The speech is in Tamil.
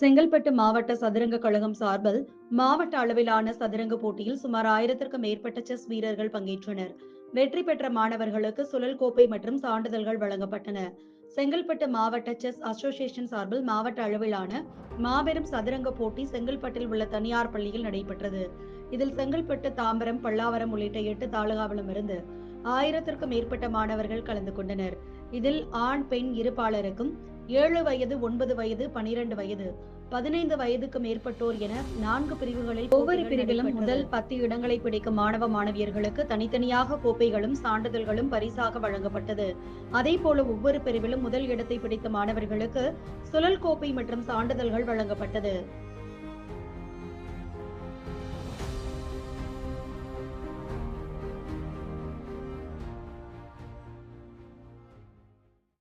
செங்கல்பட்டு மாவட்ட சதுரங்க கழகம் சார்பில் மாவட்ட அளவிலான சதுரங்க போட்டியில் சுமார் ஆயிரத்திற்கும் மேற்பட்ட செஸ் வீரர்கள் பங்கேற்றனர். வெற்றி பெற்ற மாணவர்களுக்கு சுழல் கோப்பை மற்றும் சான்றிதழ்கள் வழங்கப்பட்டன. செங்கல்பட்டு மாவட்ட செஸ் அசோசியேஷன் சார்பில் மாவட்ட அளவிலான மாபெரும் சதுரங்க போட்டி செங்கல்பட்டில் உள்ள தனியார் பள்ளியில் நடைபெற்றது. இதில் செங்கல்பட்டு தாம்பரம் பல்லாவரம் உள்ளிட்ட எட்டு தாலுகாவிலும் இருந்து ஆயிரத்திற்கும் மேற்பட்ட மாணவர்கள் கலந்து கொண்டனர். இதில் ஆண் பெண் இருபாலருக்கும் ஏழு வயது ஒன்பது வயது பனிரெண்டு வயது. பதினைந்து வயதுக்கு மேற்பட்டோர் என நான்கு பிரிவுகளில் ஒவ்வொரு பிரிவிலும் முதல் பத்து இடங்களை பிடிக்கும் மாணவ மாணவியர்களுக்கு தனித்தனியாக கோப்பைகளும் சான்றிதழ்களும் பரிசாக வழங்கப்பட்டது. அதே போல ஒவ்வொரு பிரிவிலும் முதல் இடத்தை பிடித்த மாணவர்களுக்கு சுழல் கோப்பை மற்றும் சான்றிதழ்கள் வழங்கப்பட்டது.